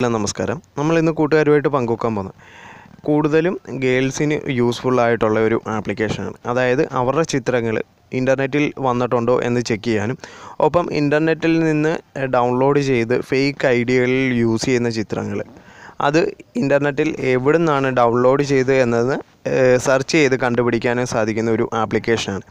Hello നമസ്കാരം. നമ്മൾ ഇന്ന് കൂട്ടുകാരുമായിട്ട് പങ്കുവെക്കാൻ പോകുന്നത് കൂടുതലും ഗേൾസിന് യൂസ്ഫുൾ ആയിട്ടുള്ള ഒരു ആപ്ലിക്കേഷനാണ് അതായത് അവരുടെ ചിത്രങ്ങൾ ഇന്റർനെറ്റിൽ വന്നിട്ടുണ്ടോ എന്ന് ചെക്ക് ചെയ്യാനും ഒപ്പം ഇന്റർനെറ്റിൽ നിന്ന് ഡൗൺലോഡ് ചെയ്ത് ഫേക്ക് ഐഡിയകളിൽ യൂസ് ചെയ്യുന്ന ചിത്രങ്ങൾ. അത് ഇന്റർനെറ്റിൽ എവിടെ നിന്നാണ് ഡൗൺലോഡ് ചെയ്തത് എന്നത് സെർച്ച് ചെയ്ത് കണ്ടുപിടിക്കാനും സാധിക്കുന്ന ഒരു ആപ്ലിക്കേഷനാണ്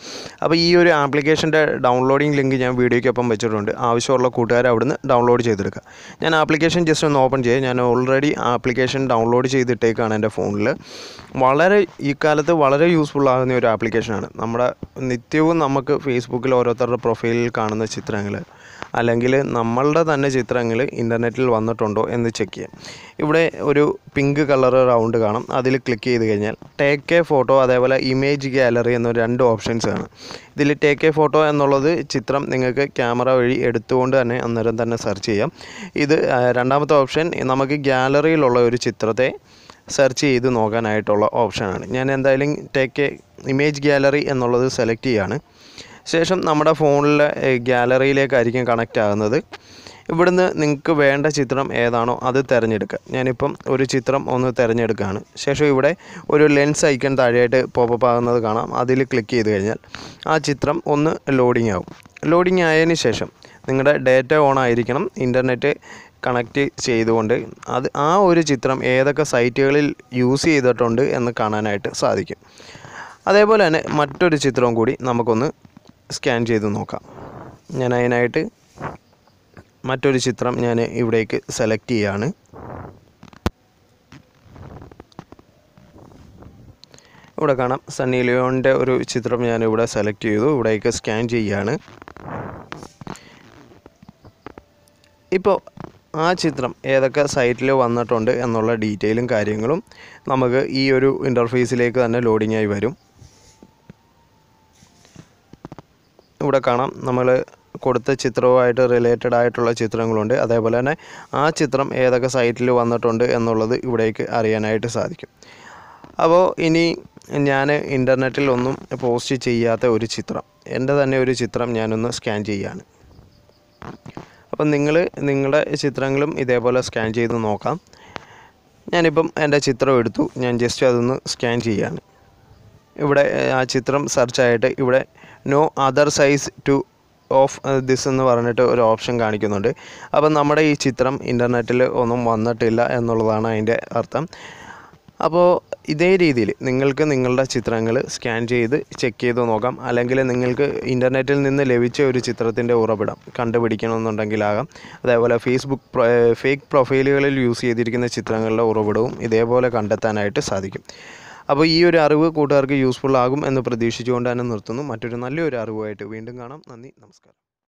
അപ്പോൾ ഈ ഒരു ആപ്ലിക്കേഷന്റെ ഡൗൺലോഡിംഗ് ലിങ്ക് ഞാൻ വീഡിയോയ്ക്കൊപ്പം വെച്ചിട്ടുണ്ട്. ആവശ്യമുള്ള കൂട്ടുകാർ അവിടുന്ന് ഡൗൺലോഡ് ചെയ്തെടുക്കുക. ഞാൻ ആപ്ലിക്കേഷൻ ജസ്റ്റ് ഒന്ന് ഓപ്പൺ ചെയ്യാം. ഞാൻ ഓൾറെഡി ആപ്ലിക്കേഷൻ ഡൗൺലോഡ് ചെയ്തിട്ടേക്കാണ് എന്റെ ഫോണിൽ വളരെ ഈ കാലത്ത് വളരെ യൂസ്ഫുൾ ആകുന്ന ഒരു ആപ്ലിക്കേഷനാണ് നമ്മുടെ നിത്യവും നമുക്ക് ഫേസ്ബുക്കിൽ ഓരോരുത്തരുടെ പ്രൊഫൈലിൽ കാണുന്ന ചിത്രങ്ങൾ അല്ലെങ്കിൽ നമ്മളുടെ തന്നെ ചിത്രങ്ങൾ ഇന്റർനെറ്റിൽ വന്നിട്ടുണ്ടോ എന്ന് ചെക്ക് ചെയ്യാം. ഇവിടെ ഒരു പിങ്ക് കളർ റൗണ്ട് കാണും. അതിൽ ക്ലിക്ക് ചെയ്ത് കഴിഞ്ഞാൽ ടേക്ക് എ ഫോട്ടോ അതേപോലെ ഇമേജ് ഗാലറി എന്ന രണ്ട് ഓപ്ഷൻസ് ആണ്. ഇതിൽ ടേക്ക് എ ഫോട്ടോ എന്നുള്ളത് ചിത്രം നിങ്ങൾക്ക് ക്യാമറ വഴി എടുത്തുകൊണ്ട് തന്നെ അന്നേരം തന്നെ സെർച്ച് ചെയ്യാം. ഇത് രണ്ടാമത്തെ ഓപ്ഷൻ നമുക്ക് ഗാലറിയിലുള്ള ഒരു ചിത്രത്തെ സെർച്ച് ചെയ്ത് നോക്കാനായിട്ടുള്ള ഓപ്ഷനാണ് ഞാൻ എന്തായാലും ടേക്ക് എ ഇമേജ് ഗാലറി എന്നുള്ളത് സെലക്ട് ചെയ്യാണ്. ശേഷം നമ്മുടെ ഫോണിലെ ഗ്യാലറിയിലേക്കായിരിക്കും കണക്റ്റ് ആകുന്നത്. ഇവിടുന്ന് നിങ്ങൾക്ക് വേണ്ട ചിത്രം ഏതാണോ അത് തിരഞ്ഞെടുക്കുക. ഞാനിപ്പം ഒരു ചിത്രം ഒന്ന് തിരഞ്ഞെടുക്കുകയാണ്. ശേഷം ഇവിടെ ഒരു ലെൻസ് ഐക്കൺ താഴെയായിട്ട് പോപ്പപ്പ് ആകുന്നത് കാണാം. അതിൽ ക്ലിക്ക് ചെയ്ത് കഴിഞ്ഞാൽ ആ ചിത്രം ഒന്ന് ലോഡിംഗ് ആവും. ലോഡിംഗ് ആയതിന് ശേഷം നിങ്ങളുടെ ഡേറ്റ ഓൺ ആയിരിക്കണം. ഇന്റർനെറ്റ് കണക്റ്റ് ചെയ്തുകൊണ്ട് അത് ആ ഒരു ചിത്രം ഏതൊക്കെ സൈറ്റുകളിൽ യൂസ് ചെയ്തിട്ടുണ്ട് എന്ന് കാണാനായിട്ട് സാധിക്കും. അതേപോലെ തന്നെ മറ്റൊരു ചിത്രവും കൂടി നമുക്കൊന്ന് സ്കാൻ ചെയ്ത് നോക്കാം. ഞാൻ അതിനായിട്ട് മറ്റൊരു ചിത്രം ഞാൻ ഇവിടേക്ക് സെലക്ട് ചെയ്യാണ്. ഇവിടെ കാണാം. സണ്ണി ലിയോണിന്റെ ഒരു ചിത്രം ഞാൻ ഇവിടെ സെലക്ട് ചെയ്തു. ഇവിടേക്ക് സ്കാൻ ചെയ്യാണ്. ഇപ്പോൾ ആ ചിത്രം ഏതൊക്കെ സൈറ്റിൽ വന്നിട്ടുണ്ട് എന്നുള്ള ഡീറ്റെയിലും കാര്യങ്ങളും നമുക്ക് ഈ ഒരു ഇന്റർഫേസിലേക്ക് തന്നെ ലോഡിംഗ് ആയി വരും. ഇവിടെ കാണാം. നമ്മൾ കൊടുത്ത ചിത്രവുമായിട്ട് റിലേറ്റഡ് ആയിട്ടുള്ള ചിത്രങ്ങളുണ്ട്. അതേപോലെ തന്നെ ആ ചിത്രം ഏതൊക്കെ സൈറ്റിൽ വന്നിട്ടുണ്ട് എന്നുള്ളത് ഇവിടേക്ക് അറിയാനായിട്ട് സാധിക്കും. അപ്പോൾ ഇനി ഞാൻ ഇന്റർനെറ്റിൽ ഒന്നും പോസ്റ്റ് ചെയ്യാത്ത ഒരു ചിത്രം എന്റെ തന്നെ ഒരു ചിത്രം ഞാനൊന്ന് സ്കാൻ ചെയ്യാണ്. അപ്പം നിങ്ങൾ നിങ്ങളുടെ ചിത്രങ്ങളും ഇതേപോലെ സ്കാൻ ചെയ്ത് നോക്കാം. ഞാനിപ്പം എന്റെ ചിത്രം എടുത്തു. ഞാൻ ജസ്റ്റ് അതൊന്ന് സ്കാൻ ചെയ്യാണ്. ഇവിടെ ആ ചിത്രം സെർച്ചായിട്ട് ഇവിടെ no other size to of this എന്ന് പറഞ്ഞിട്ട് ഒരു ഓപ്ഷൻ കാണിക്കുന്നുണ്ട്. അപ്പം നമ്മുടെ ഈ ചിത്രം ഇന്റർനെറ്റിൽ ഒന്നും വന്നിട്ടില്ല എന്നുള്ളതാണ് അതിന്റെ അർത്ഥം. അപ്പോൾ ഇതേ രീതിയിൽ നിങ്ങൾക്ക് നിങ്ങളുടെ ചിത്രങ്ങൾ സ്കാൻ ചെയ്ത് ചെക്ക് ചെയ്ത് നോക്കാം. അല്ലെങ്കിൽ നിങ്ങൾക്ക് ഇന്റർനെറ്റിൽ നിന്ന് ലഭിച്ച ഒരു ചിത്രത്തിന്റെ ഉറവിടം കണ്ടുപിടിക്കണമെന്നുണ്ടെങ്കിലാകാം. അതേപോലെ ഫേസ്ബുക്ക് ഫേക്ക് പ്രൊഫൈലുകളിൽ യൂസ് ചെയ്തിരിക്കുന്ന ചിത്രങ്ങളുടെ ഉറവിടവും ഇതേപോലെ കണ്ടെത്താനായിട്ട് സാധിക്കും. അപ്പോൾ ഈ ഒരു അറിവ് കൂട്ടുകാർക്ക് യൂസ്ഫുൾ ആകും എന്ന് പ്രതീക്ഷിച്ചുകൊണ്ട് തന്നെ നിർത്തുന്നു. മറ്റൊരു നല്ലൊരു അറിവുമായിട്ട് വീണ്ടും കാണാം. നന്ദി നമസ്കാരം.